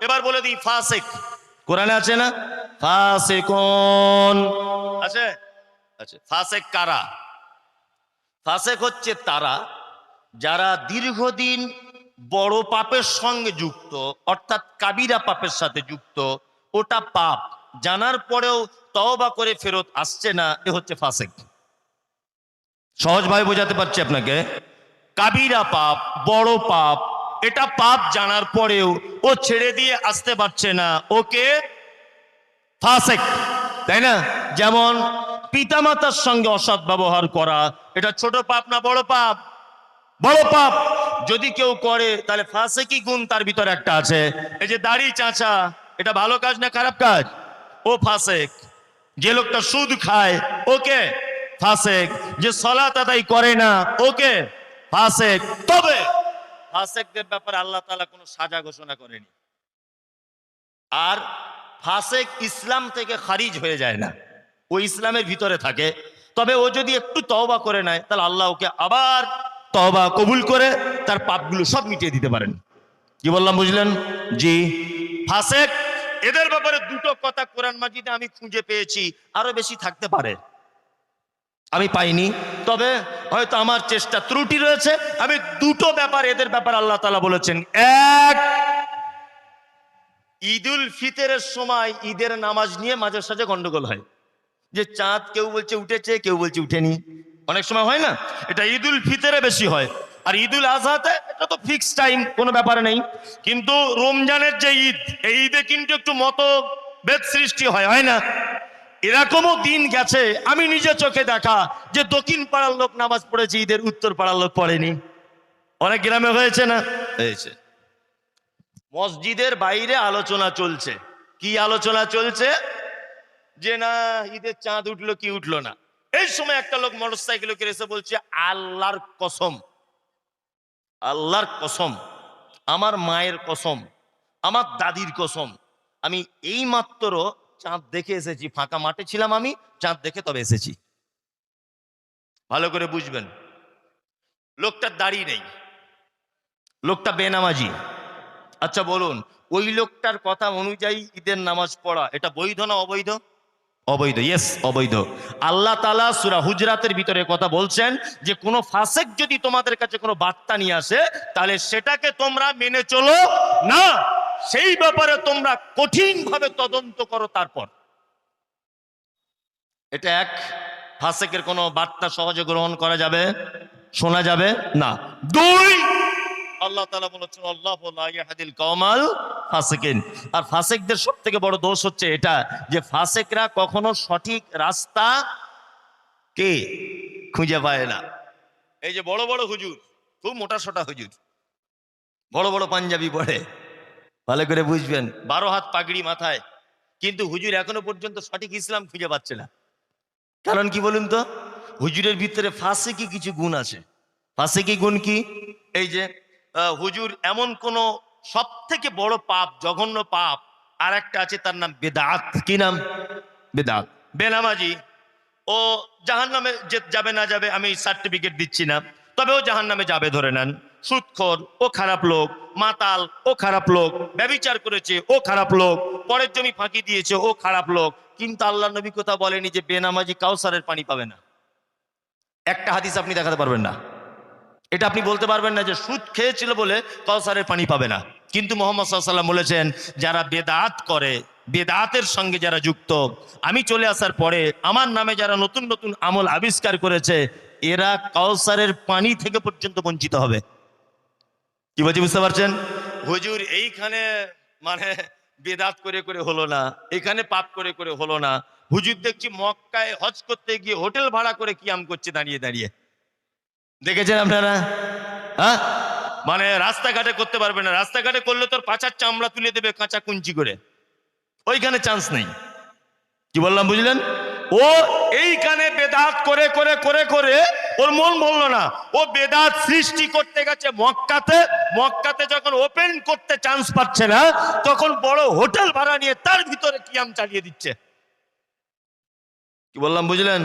এবার বলে দিই ফাসেক। কোরআনে আছে না? ফাসেকুন। আছে? আছে। ফাসেক কারা? ফাসেক হচ্ছে তারা যারা দীর্ঘদিন বড় পাপের সঙ্গে যুক্ত অর্থাৎ কাবিরা পাপের সাথে যুক্ত ওটা পাপ। জানার পরেও তওবা করে ফেরত আসছে না এ হচ্ছে ফাসেক। সহজভাবে বোঝাতে পারছি আপনাকে। কাবিরা পাপ বড় পাপ এটা পাপ জানার পরেও ও ছেড়ে দিয়ে আসতে পারছে না। ওকে? ফাসেক, তাই না? যেমন পিতামাতার সঙ্গে অসৎ ব্যবহার করা, এটা ছোট পাপ না বড় পাপ? বড় পাপ। যদি কেউ করে, তাহলে ফাসেকি গুণ তার ভিতরে একটা আছে। এই যে দাড়ি চাচা, এটা ভালো কাজ না খারাপ কাজ? ও ফাসেক, যে লোকটা সুদ খায়, ওকে? ফাসেক, যে সলাত আদায় করে না, ওকে? ফাসেক, তবে ফাসেকদের ব্যাপারে আল্লাহ তালা কোনো সাজা ঘোষণা করেনি। আর ফাসেক ইসলাম থেকে খারিজ হয়ে যায় না। ও ইসলামের ভিতরে থাকে। তবে ও যদি একটু তওবা করে নেয়, তাহলে আল্লাহ ওকে আবার তওবা কবুল করে তার পাপগুলো সব মিটিয়ে দিতে পারেন। কি বললাম, বুঝলেন? জি। ফাসেক, এদের ব্যাপারে দুটো কথা কোরআন মাজিদে আমি খুঁজে পেয়েছি। আরও বেশি থাকতে পারে। আমি পাইনি। তবে হয়তো আমার চেষ্টা ত্রুটি রয়েছে। আমি দুটো ব্যাপার, এদের ব্যাপার আল্লাহ তালা বলেছেন। এক, ঈদুল ফিতরের সময় ঈদের নামাজ নিয়ে মাঝে সাঝে গন্ডগোল হয়। যে চাঁদ কেউ বলছে উঠেছে, কেউ বলছে উঠেনি। অনেক সময় হয় না? এটা ঈদুল ফিতরে বেশি হয়। আর ঈদুল আজহাতে এটা তো ফিক্স টাইম কোনো ব্যাপারে নেই। কিন্তু রমজানের যে ঈদ, এই ঈদে কিন্তু একটু মত ভেদ সৃষ্টি হয় হয় না? এরকমও দিন গেছে আমি নিজে চোখে দেখা যে দক্ষিণ পাড়ার লোক নামাজ পড়েছে ঈদের উত্তর পাড়ার লোক পড়েনি। অনেক গ্রামে হয়েছে না? হয়েছে। মসজিদের বাইরে আলোচনা চলছে। কি আলোচনা চলছে? যে না ঈদের চাঁদ উঠল কি উঠল না। এই সময় একটা লোক মোটর সাইকেলে এসে বলছে আল্লাহর কসম আল্লাহর কসম আমার মায়ের কসম আমার দাদির কসম আমি এই মাত্র চাঁদ দেখে এসেছি, ফাঁকা মাঠে ছিলাম আমি, চাঁদ দেখে তবে এসেছি। ভালো করে বুঝবেন লোকটার দাড়ি নেই, লোকটা বেনামাজি। আচ্ছা বলুন, ওই লোকটার কথা অনুযায়ী ঈদের নামাজ পড়া, এটা বৈধ না অবৈধ? অবৈধ ইয়েস অবৈধ। আল্লাহ তালা সুরা হুজরাতের ভিতরে কথা বলছেন যে, কোনো ফাসেক যদি তোমাদের কাছে কোনো বার্তা নিয়ে আসে, তাহলে সেটাকে তোমরা মেনে চলো না। সেই ব্যাপারে তোমরা কঠিন ভাবে তদন্ত করো তারপর। এটা এক, ফাসেকের কোনো বার্তা সহজে গ্রহণ করা যাবে? শোনা যাবে? না। দুই, আল্লাহ তালা বলেছেন, আল্লাহ কমাল ফাসেকিন। আর ফাসেকদের সব থেকে বড় দোষ হচ্ছে এটা, যে ফাসেকরা কখনো সঠিক রাস্তা কে খুঁজে পায় না। এই যে বড় বড় হুজুর, খুব মোটা সোটা হুজুর, বড় বড় পাঞ্জাবি পড়ে ভালো করে বুঝবেন, বারো হাত পাগড়ি মাথায়, কিন্তু হুজুর এখনও পর্যন্ত সঠিক ইসলাম খুঁজে পাচ্ছে না। কারণ কি বলুন তো? হুজুরের ভিতরে ফাঁসে কি কিছু গুণ আছে? ফাঁসে কি গুণ কি? এই যে হুজুর এমন কোন সব থেকে বড় পাপ, জঘন্য পাপ আর একটা আছে তার নাম বেদাত। কি নাম? বেদাত। বেনামাজি। ও জাহান নামে যাবে না যাবে আমি সার্টিফিকেট দিচ্ছি না, তবে ও জাহান নামে যাবে ধরে নেন। সুৎখর, ও খারাপ লোক, মাতাল, ও খারাপ লোক ব্যবিচার করেছে, ও খারাপ লোক, পরের জমি ফাঁকি দিয়েছে, ও খারাপ লোক। কিন্তু আল্লাহ নবী কথা বলেনি যে বেনামাজি কাউসারের পানি পাবে না। একটা হাদিস আপনি দেখাতে পারবেন না। এটা আপনি বলতে পারবেন না যে সুদ খেয়েছিল বলে কাউসারের পানি পাবে না। কিন্তু মোহাম্মদ সাল্লাম বলেছেন, যারা বেদাত করে, বেদাতের সঙ্গে যারা যুক্ত, আমি চলে আসার পরে আমার নামে যারা নতুন নতুন আমল আবিষ্কার করেছে, এরা কাউসারের পানি থেকে পর্যন্ত বঞ্চিত হবে। কি বলছি বুঝতে পারছেন? হুজুর এইখানে মানে বেদাত করে করে হলো না এখানে পাপ করে করে হলো না। হুজুর দেখছি মক্কায় হজ করতে গিয়ে হোটেল ভাড়া করে কিয়াম করছে দাঁড়িয়ে দাঁড়িয়ে। দেখেছেন আপনারা? হ্যাঁ? মানে রাস্তাঘাটে করতে পারবে না। রাস্তাঘাটে করলে তোর পাচার চামড়া তুলে দেবে কাঁচা কুঞ্চি করে। ওইখানে চান্স নেই। কি বললাম বুঝলেন? ও এই এইখানে বেদাত করে করে করে করে ওর মন বলল না। ও বেদাত সৃষ্টি করতে গেছে মক্কাতে। মক্কাতে যখন ওপেন করতে চান্স পাচ্ছে না, তখন বড় হোটেল ভাড়া নিয়ে তার ভিতরে কিয়াম চালিয়ে দিচ্ছে। কি বললাম, বুঝলেন?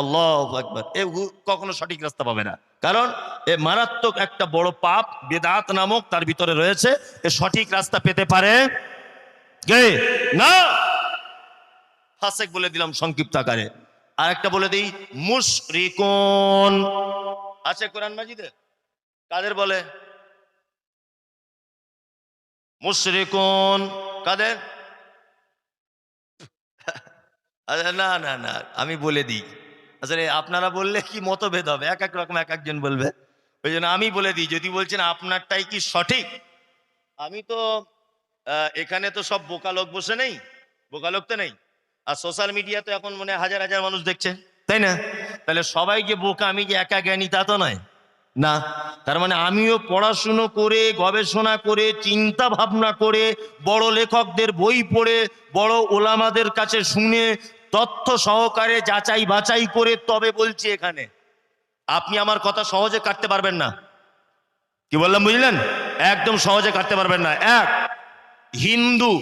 আল্লাহ একবার এ কখনো সঠিক রাস্তা পাবে না। কারণ এ মারাত্মক একটা বড় পাপ বেদাত নামক তার ভিতরে রয়েছে। এ সঠিক রাস্তা পেতে পারে না! ফাসেক বলে দিলাম সংক্ষিপ্ত আকারে। আর একটা বলে দিই, মুশরিকুন। আছে কোরআন মাজিদে? কাদের বলে? মুশরিকুন। কাদের? আচ্ছা না না না, আমি বলে দিই। আসলে আপনারা বললে কি মতভেদ হবে? এক এক রকম এক একজন বলবে। ওই জন্য আমি বলে দিই, যদি বলছেন আপনারটাই কি সঠিক? আমি তো এখানে তো সব বোকা লোক বসে নেই বোকা লোক তো নেই। আর সোশ্যাল মিডিয়া তো এখন মনে হাজার হাজার মানুষ দেখছে। তাই না? তাহলে সবাই যে বোকা, আমি যে একা জ্ঞানী তা তো নয়। না, তার মানে আমিও পড়াশুনো করে, গবেষণা করে, চিন্তা ভাবনা করে, বড় লেখকদের বই পড়ে, বড় ওলামাদের কাছে শুনে, তথ্য সহকারে যাচাই বাছাই করে তবে বলছি এখানে। আপনি আমার কথা সহজে কাটতে পারবেন না। কি বললাম, বুঝলেন? একদম সহজে কাটতে পারবেন না। এক, হিন্দু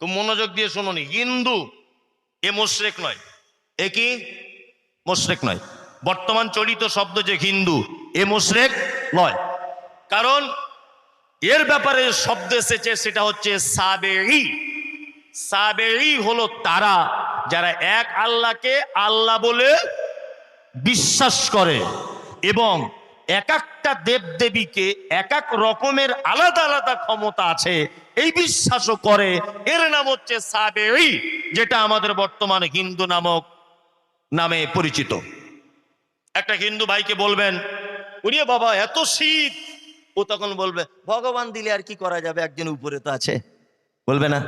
খুব মনোযোগ দিয়ে শুনুন, হিন্দু এ মোশরেক নয়। এ কি? মোশরেক নয়। বর্তমান চলিত শব্দ যে হিন্দু, এ মোশরেক নয়। কারণ এর ব্যাপারে শব্দ এসেছে, সেটা হচ্ছে সাবেই সাবেই হলো তারা যারা এক আল্লাহকে আল্লাহ বলে বিশ্বাস করে এবং এক একটা দেবদেবীকে এক এক রকমের আলাদা আলাদা ক্ষমতা আছে। এই বিশ্বাসও করে। এর নাম হচ্ছে সাবেই যেটা আমাদের বর্তমানে হিন্দু নামক নামে পরিচিত। একটা হিন্দু ভাইকে বলবেন উড়িয়ে বাবা, এত শীত। ও তখন বলবে, ভগবান দিলে আর কি করা যাবে? একজন উপরে তো আছে। বলবে না।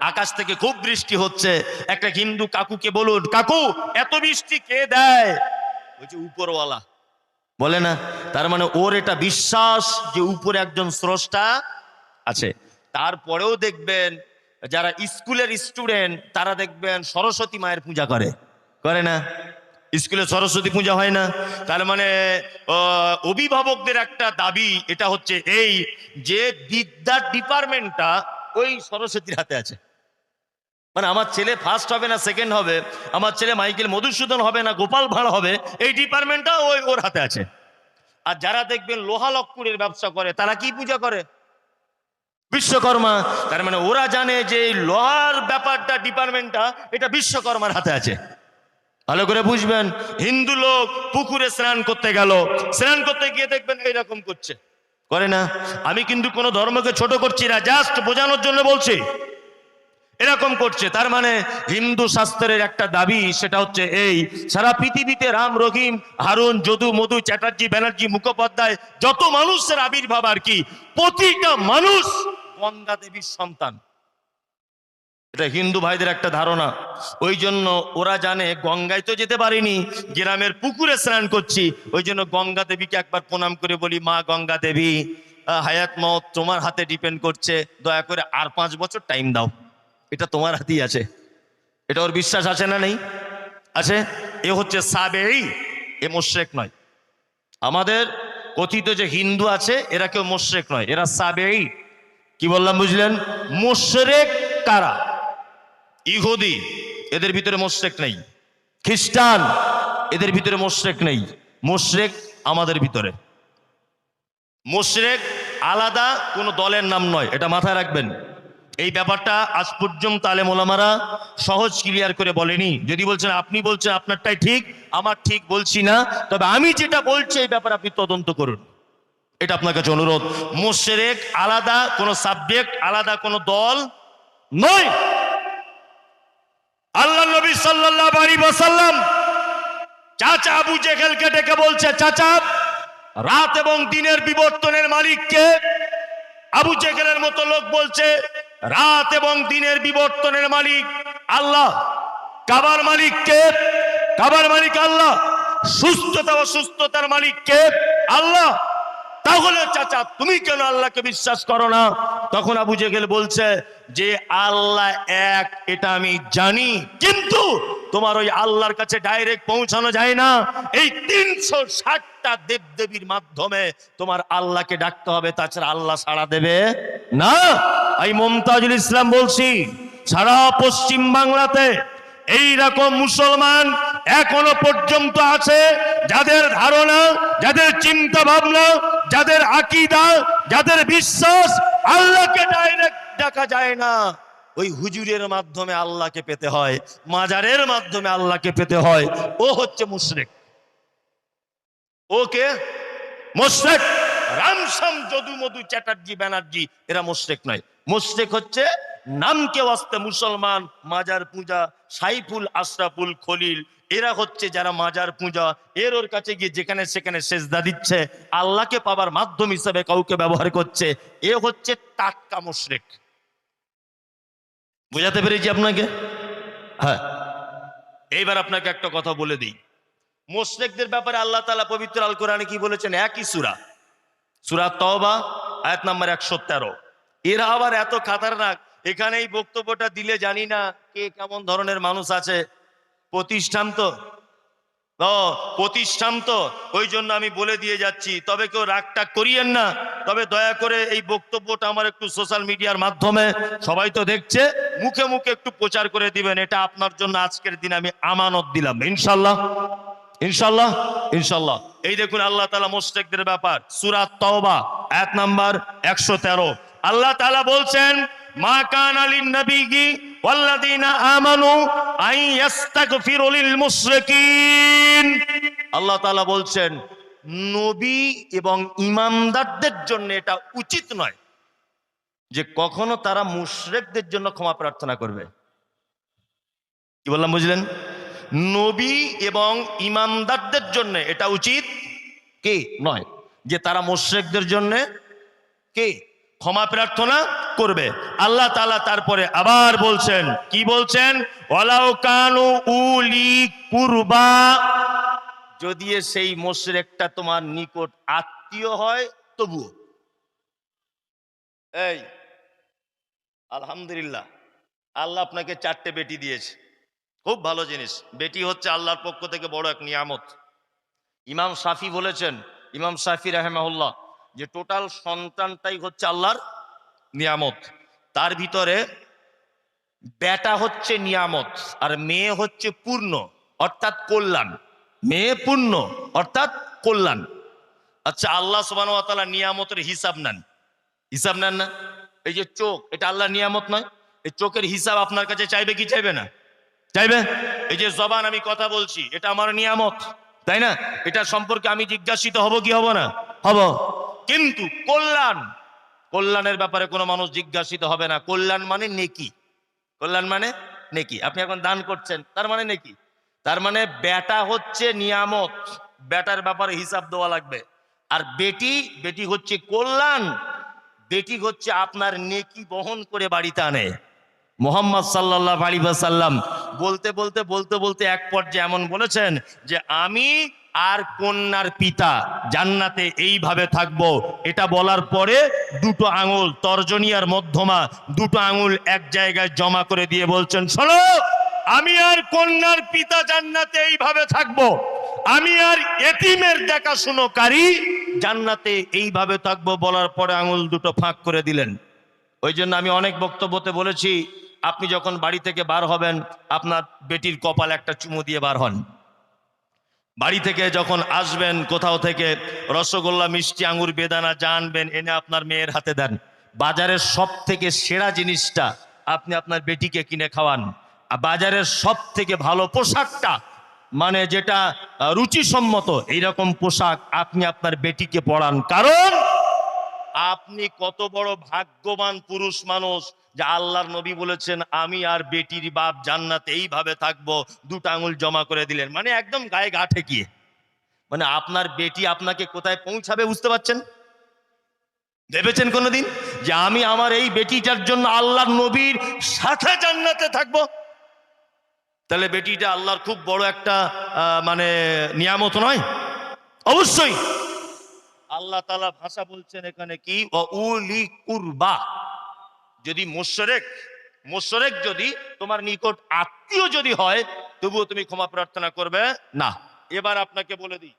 আকাশ থেকে খুব বৃষ্টি হচ্ছে। একটা হিন্দু কাকুকে বলুন, কাকু, এত বৃষ্টি কে দেয়? বলছে, উপরওয়ালা। বলে না? তার মানে ওর এটা বিশ্বাস যে উপরে একজন স্রষ্টা আছে। তারপরেও দেখবেন যারা স্কুলের স্টুডেন্ট, তারা দেখবেন সরস্বতী মায়ের পূজা করে। করে না? স্কুলে সরস্বতী পূজা হয় না। তার মানে অভিভাবকদের একটা দাবি, এটা হচ্ছে এই যে বিদ্যার ডিপার্টমেন্টটা ওই সরস্বতীর হাতে আছে। মানে আমার ছেলে ফার্স্ট হবে না সেকেন্ড হবে? আমার ছেলে মাইকেল মধুসূদন হবে না, গোপাল ভাঁড় হবে? এই ডিপার্টমেন্টটা ওই ওর হাতে আছে। আর যারা দেখবেন লোহা লক্কুরের ব্যবসা করে, তারা কি পূজা করে? বিশ্বকর্মা। তার মানে ওরা জানে যে এই লোহার ব্যাপারটা ডিপার্টমেন্টটা এটা বিশ্বকর্মার হাতে আছে। ভালো করে বুঝবেন, হিন্দু লোক পুকুরে স্নান করতে গেল। স্নান করতে গিয়ে দেখবেন এইরকম করছে। করে না। আমি কিন্তু কোনো ধর্মকে ছোট করছি না জাস্ট বোঝানোর জন্য বলছি। এরকম করছে। তার মানে হিন্দু শাস্ত্রের একটা দাবি, সেটা হচ্ছে এই, সারা পৃথিবীতে রাম, রহিম, হারুন, যদু, মধু, চ্যাটার্জি, ব্যানার্জি, মুখোপাধ্যায়, যত মানুষের আবির্ভাব আর কি, প্রতিটা মানুষ গঙ্গা দেবীর সন্তান। এটা হিন্দু ভাইদের একটা ধারণা। ওই জন্য ওরা জানে গঙ্গায় তো যেতে পারিনি, গ্রামের পুকুরে স্নান করছি ওই জন্য গঙ্গা দেবীকে একবার প্রণাম করে বলি, মা গঙ্গা দেবী হায়াত মত তোমার হাতে ডিপেন্ড করছে, দয়া করে আর পাঁচ বছর টাইম দাও। এটা তোমার হাতেই আছে। এটা ওর বিশ্বাস আছে না নেই? আছে? এ হচ্ছে সাবেই এ মোশ্রেক নয়। আমাদের কথিত যে হিন্দু আছে, এরা কেউ মোশ্রেক নয়, এরা সাবেই কি বললাম বুঝলেন? মোশরেক কারা? ইহুদি, এদের ভিতরে মোশরেক নেই। খ্রিস্টান, এদের ভিতরে মোশরেক নেই। মোশরেক আমাদের ভিতরে। মোশরেক আলাদা, কোনো দলের নাম নয়, এটা মাথায় রাখবেন। এই ব্যাপারটা আজ পর্যন্ত আলেম ওলামারা সহজ ক্লিয়ার করে বলেনি। যদি বলছেন, আপনি বলছেন আপনারটাই ঠিক, আমার ঠিক বলছি না। তবে আমি যেটা বলছি, এই ব্যাপারে আপনি তদন্ত করুন। এটা আপনার কাছে অনুরোধ। মোশরেক আলাদা কোনো সাবজেক্ট, আলাদা কোনো দল নয়। আল্লাহ নবী সাল্লাল্লাহু আলাইহি ওয়াসাল্লাম চাচা আবু জেহেলকে ডেকে বলছে, চাচা, রাত এবং দিনের বিবর্তনের মালিককে? আবু জেহেলের মতো লোক বলছে রাত এবং দিনের বিবর্তনের মালিক আল্লাহ। কাবার মালিক কে? কাবার মালিক আল্লাহ। সুস্থতা ও সুস্থতার মালিক কে? আল্লাহ। তাহলে চাচা, তুমি কেন আল্লাহকে বিশ্বাস করো না? তখন আবু জেহেল বলছে যে, আল্লাহ এক, এটা আমি জানি, কিন্তু তোমার ওই আল্লাহর কাছে ডাইরেক্ট পৌঁছানো যায় না। এই তিনশো ষাট ষাটটা দেবদেবীর মাধ্যমে তোমার আল্লাহকে ডাকতে হবে, তাছাড়া আল্লাহ সাড়া দেবে না। আমি মমতাজুল ইসলাম বলছি, সারা পশ্চিম বাংলাতে এই রকম মুসলমান এখনও পর্যন্ত আছে যাদের ধারণা, যাদের চিন্তা ভাবনা যাদের আকিদা, যাদের বিশ্বাস আল্লাহকে ডাইরেক্ট দেখা যায় না। ওই হুজুরের মাধ্যমে আল্লাহকে পেতে হয়, মাজারের মাধ্যমে আল্লাহকে পেতে হয়। ও হচ্ছে মুশরিক। ওকে? মোশরেক। রামসাম, যদু, মধু, চ্যাটার্জি, ব্যানার্জি, এরা মোশরেক নয়। মোশরেক হচ্ছে নামকে ওয়াস্তে মুসলমান, মাজার পূজা, সাইফুল, আশরাফুল, খলিল, এরা হচ্ছে যারা মাজার পূজা। এর ওর কাছে গিয়ে যেখানে সেখানে সেজদা দিচ্ছে, আল্লাহকে পাবার মাধ্যম হিসাবে কাউকে ব্যবহার করছে, এ হচ্ছে টাটকা মোশরেক। বুঝাতে পেরেছি আপনাকে? হ্যাঁ। এইবার আপনাকে একটা কথা বলে দিই। মোশরেকদের ব্যাপারে আল্লাহ তালা পবিত্র আল কোরআনে কি বলেছেন? একই সুরা। সুরা তবা আয়াত নাম্বার একশো তেরো। এরা আবার এত খাতারনাক, এখানে এই বক্তব্যটা দিলে জানি না কে কেমন ধরনের মানুষ আছে। প্রতিষ্ঠান তো। প্রতিষ্ঠান তো। ওই জন্য আমি বলে দিয়ে যাচ্ছি, তবে কেউ রাগটাগ করিয়েন না। তবে দয়া করে এই বক্তব্যটা আমার একটু সোশ্যাল মিডিয়ার মাধ্যমে সবাই তো দেখছে, মুখে মুখে একটু প্রচার করে দিবেন। এটা আপনার জন্য আজকের দিন আমি আমানত দিলাম ইনশাল্লাহ ইনশাল্লাহ ইনশাল্লাহ এই দেখুন আল্লাহ তালা মোস্টেকদের ব্যাপার। সুরাত তওবা এক নাম্বার, একশো তেরো। আল্লাহ তালা বলছেন, মা কান বলছেন, নবী এবং ইমামদারদের জন্য এটা উচিত নয় যে কখনো তারা মুশরিকদের জন্য ক্ষমা প্রার্থনা করবে। কি বললাম, বুঝলেন? নবী এবং ইমানদারদের জন্য এটা উচিত? কি? নয়। যে তারা মোশ্রেকদের জন্য কি? ক্ষমা প্রার্থনা করবে। আল্লাহ তালা তারপরে আবার বলছেন, কি বলছেন? ওলাও কানু উলি কুরবা। যদি সেই মোশরেকটা তোমার নিকট আত্মীয় হয়, তবুও। এই, আলহামদুলিল্লাহ, আল্লাহ আপনাকে চারটে বেটি দিয়েছে। খুব ভালো জিনিস। বেটি হচ্ছে আল্লাহর পক্ষ থেকে বড় এক নিয়ামত। ইমাম সাফি বলেছেন, ইমাম সাফি রাহেমাহুল্লাহ, যে টোটাল সন্তানটাই হচ্ছে আল্লাহর নিয়ামত। তার ভিতরে বেটা হচ্ছে নিয়ামত, আর মেয়ে হচ্ছে পূর্ণ, অর্থাৎ কল্যাণ। মেয়ে পূর্ণ, অর্থাৎ কল্যাণ। আচ্ছা আল্লাহ সুবান নিয়ামতের হিসাব নেন। হিসাব নেন না? এই যে চোখ, এটা আল্লাহ নিয়ামত নয়। এই চোখের হিসাব আপনার কাছে চাইবে কি চাইবে না? চাইবে এই যে জবান আমি কথা বলছি, এটা আমার নিয়ামত, তাই না? এটা সম্পর্কে আমি জিজ্ঞাসিত হব কি হব না? হব। কিন্তু কল্যাণ, কল্যাণের ব্যাপারে কোনো মানুষ জিজ্ঞাসিত হবে না। কল্যাণ মানে নেকি। কল্যাণ মানে নেকি। আপনি এখন দান করছেন, তার মানে নেকি? তার মানে বেটা হচ্ছে নিয়ামত। বেটার ব্যাপারে হিসাব দেওয়া লাগবে। আর বেটি বেটি হচ্ছে কল্যাণ। বেটি হচ্ছে আপনার নেকি বহন করে বাড়িতে আনে। মোহাম্মদ সাল্লাহ আলী সাল্লাম বলতে বলতে বলতে বলতে এক পর্যায়ে এমন বলেছেন যে আমি আর কন্যার পিতা জান্নাতে এইভাবে থাকব। এটা বলার পরে দুটো আঙুল তর্জনিয়ার মধ্যমা দুটো আঙুল এক জায়গায় জমা করে দিয়ে বলছেন, শোনো, আমি আর কন্যার পিতা জান্নাতে এইভাবে থাকব। আমি আর এতিমের দেখাশুনোকারী জান্নাতে এইভাবে থাকব। বলার পরে আঙুল দুটো ফাঁক করে দিলেন। ওই জন্য আমি অনেক বক্তব্যতে বলেছি আপনি যখন বাড়ি থেকে বার হবেন, আপনার বেটির কপাল একটা চুমু দিয়ে বার হন। বাড়ি থেকে যখন আসবেন, কোথাও থেকে রসগোল্লা, মিষ্টি, আঙুর, বেদানা যা আনবেন, এনে আপনার মেয়ের হাতে দেন। বাজারের সব থেকে সেরা জিনিসটা আপনি আপনার বেটিকে কিনে খাওয়ান। আর বাজারের সব থেকে ভালো পোশাকটা মানে যেটা রুচিসম্মত, এইরকম পোশাক আপনি আপনার বেটিকে পরান। কারণ আপনি কত বড় ভাগ্যবান পুরুষ মানুষ যে আল্লাহর নবী বলেছেন, আমি আর বেটির বাপ জান্নাতে এইভাবে থাকব, দুটো আঙুল জমা করে দিলেন। মানে একদম গায়ে গা ঠেকিয়ে। মানে আপনার বেটি আপনাকে কোথায় পৌঁছাবে বুঝতে পারছেন? ভেবেছেন কোনোদিন যে আমি আমার এই বেটিটার জন্য আল্লাহর নবীর সাথে জান্নাতে থাকব? তাহলে বেটিটা আল্লাহর খুব বড় একটা মানে নিয়ামত নয়? অবশ্যই। আল্লাহ তালা ভাষা বলছেন এখানে কি? উলি কুরবা। যদি মোশরেক মোশরেক যদি তোমার নিকট আত্মীয় যদি হয়, তবুও তুমি ক্ষমা প্রার্থনা করবে না। এবার আপনাকে বলে দিই,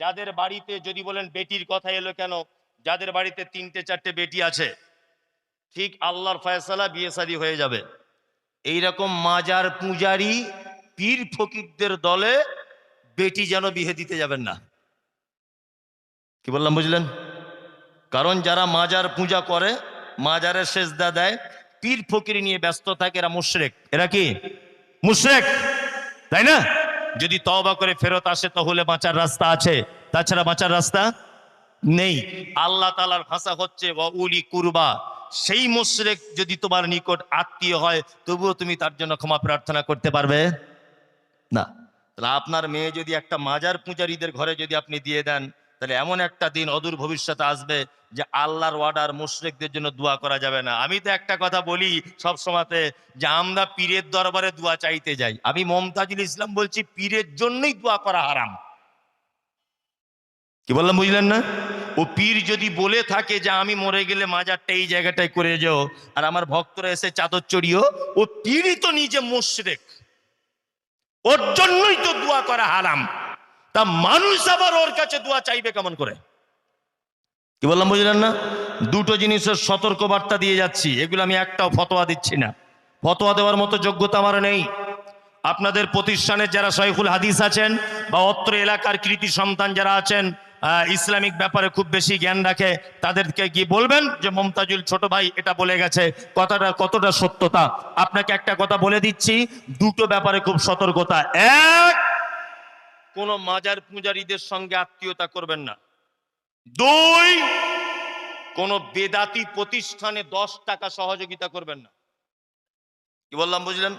যাদের বাড়িতে যদি বলেন বেটির কথা এলো কেন? যাদের বাড়িতে তিনটে, চারটে বেটি আছে, ঠিক আল্লাহর ফয়সালা বিয়ে শাদী হয়ে যাবে। এইরকম মাজার পূজারি, পীর ফকিরদের দলে বেটি যেন বিয়ে দিতে যাবেন না। কি বললাম, বুঝলেন? কারণ যারা মাজার পূজা করে, মাজারের সেজদা দেয়, পীর ফকির নিয়ে ব্যস্ত থাকে, এরা মুশরেক। এরা কি? মুশরেক। তাই না? যদি তওবা করে ফেরত আসে, তাহলে বাঁচার রাস্তা আছে। তাছাড়া বাঁচার রাস্তা নেই। আল্লাহ তালার ভাষা হচ্ছে উলি কুরবা। সেই মুশরেক যদি তোমার নিকট আত্মীয় হয়, তবুও তুমি তার জন্য ক্ষমা প্রার্থনা করতে পারবে? না। তাহলে আপনার মেয়ে যদি একটা মাজার পূজারীদের ঘরে যদি আপনি দিয়ে দেন তাহলে এমন একটা দিন, অদূর ভবিষ্যতে আসবে যে আল্লাহর ওয়ার্ডার মুশরিকদের জন্য দোয়া করা যাবে না। আমি তো একটা কথা বলি সব সময়তে যে আমরা পীরের দরবারে দোয়া চাইতে যাই। আমি মমতাজুল ইসলাম বলছি, পীরের জন্যই দোয়া করা হারাম। কি বললাম, বুঝলেন না? ও পীর যদি বলে থাকে যে আমি মরে গেলে মাজারটা এই জায়গাটায় করে যাও, আর আমার ভক্তরা এসে চাদর চড়িও, ও পীরই তো নিজে মুশরেক। ওর জন্যই তো দোয়া করা হারাম। তা মানুষ আবার ওর কাছে দোয়া চাইবে কেমন করে? কি বললাম, বুঝলেন না? দুটো জিনিসের সতর্ক বার্তা দিয়ে যাচ্ছি, এগুলো আমি একটাও ফতোয়া দিচ্ছি না। ফতোয়া দেওয়ার মতো যোগ্যতা আমার নেই। আপনাদের প্রতিষ্ঠানের যারা শৈখুল হাদিস আছেন বা অত্র এলাকার কৃতি সন্তান যারা আছেন ইসলামিক ব্যাপারে খুব বেশি জ্ঞান রাখে, তাদেরকে গিয়ে বলবেন যে, মমতাজুল ছোট ভাই এটা বলে গেছে, কথাটা কতটা সত্যতা? আপনাকে একটা কথা বলে দিচ্ছি, দুটো ব্যাপারে খুব সতর্কতা। এক কোন মাজার পূজারীদের সঙ্গে আত্মীয়তা করবেন না। দুই কোন বেদাতি প্রতিষ্ঠানে দশ টাকা সহযোগিতা করবেন না। কি বললাম বুঝলেন?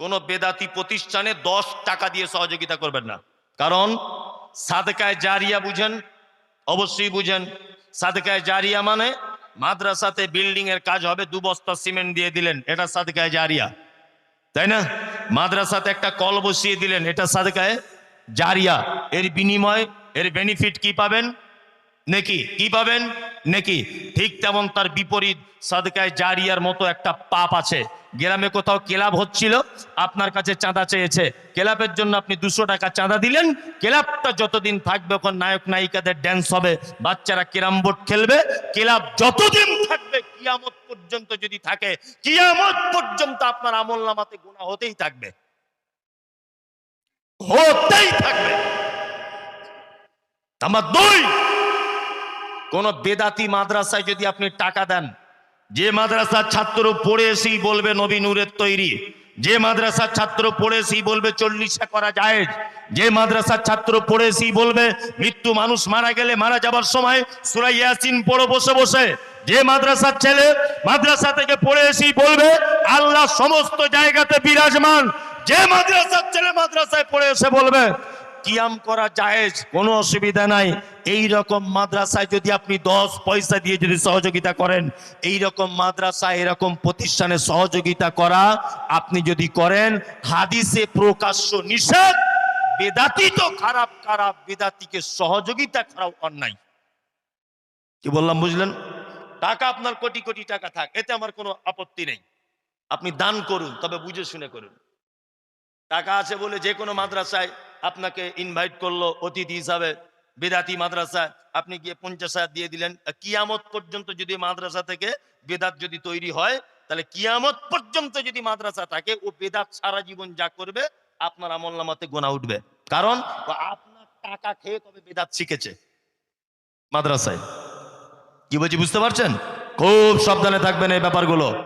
কোন বেদাতি প্রতিষ্ঠানে দশ টাকা দিয়ে সহযোগিতা করবেন না। কারণ সাদকায় জারিয়া বুঝেন অবশ্যই বুঝেন সাদকায় জারিয়া মানে মাদ্রাসাতে বিল্ডিং এর কাজ হবে দু বস্তা সিমেন্ট দিয়ে দিলেন এটা সাদকায় জারিয়া। তাই না? মাদ্রাসাতে একটা কল বসিয়ে দিলেন এটা সাদকায় জারিয়া, এর বিনিময় এর বেনিফিট কি পাবেন? নেকি? কি পাবেন? নেকি? ঠিক তেমন তার বিপরীত সাদকায় জারিয়ার মতো একটা পাপ আছে। গ্রামে কোথাও ক্লাব হচ্ছিল, আপনার কাছে চাঁদা চেয়েছে। ক্লাবের জন্য আপনি দুশো টাকা চাঁদা দিলেন, ক্লাবটা যতদিন থাকবে ওখানে নায়ক নায়িকাদের ড্যান্স হবে, বাচ্চারা ক্যারাম বোর্ড খেলবে, ক্লাব যতদিন থাকবে, কিয়ামত পর্যন্ত যদি থাকে, কিয়ামত পর্যন্ত আপনার আমল নামাতে গুণা হতেই থাকবে। হতেই থাকবে। আমার দুই, কোন বেদাতি মাদ্রাসায় যদি আপনি টাকা দেন, যে মাদ্রাসার ছাত্র পড়ে এসেই বলবে নবী নূরের তৈরি, যে মাদ্রাসার ছাত্র পড়ে এসেই বলবে চল্লিশে করা যায় যে মাদ্রাসার ছাত্র পড়ে এসেই বলবে মৃত্যু মানুষ মারা গেলে মারা যাবার সময় সুরাই ইয়াসিন পড়ো বসে বসে, যে মাদ্রাসার ছেলে মাদ্রাসা থেকে পড়ে এসেই বলবে, আল্লাহ সমস্ত জায়গাতে বিরাজমান যে মাদ্রাসার ছেলে মাদ্রাসায় পড়ে এসে বলবে, কিয়াম করা জায়েজ, কোনো অসুবিধা নাই। এই রকম মাদ্রাসায় যদি আপনি দশ পয়সা দিয়ে যদি সহযোগিতা করেন এই রকম মাদ্রাসা এরকম প্রতিষ্ঠানে সহযোগিতা করা আপনি যদি করেন, হাদিসে প্রকাশ্য নিষেধ, বেদাতি তো খারাপ খারাপ, বেদাতিকে সহযোগিতা করাও অন্যায়। কি বললাম, বুঝলেন? টাকা আপনার কোটি কোটি টাকা থাক, এতে আমার কোনো আপত্তি নেই। আপনি দান করুন, তবে বুঝে শুনে করুন। টাকা আছে বলে যে কোনো মাদ্রাসায় আপনাকে ইনভাইট করল অতিথি হিসাবে, বেদাতি মাদ্রাসায়। আপনি গিয়ে পঞ্চাশ হাজার দিয়ে দিলেন। কিয়ামত পর্যন্ত যদি মাদ্রাসা থেকে বেদাত যদি তৈরি হয়, তাহলে কিয়ামত পর্যন্ত যদি মাদ্রাসা থাকে, ও বেদাত সারা জীবন যা করবে, আপনার আমল নামাতে গোনা উঠবে। কারণ আপনার টাকা খেয়ে তবে বেদাত শিখেছে? মাদ্রাসায়। কি বলছি, বুঝতে পারছেন? খুব সাবধানে থাকবেন এই ব্যাপারগুলো।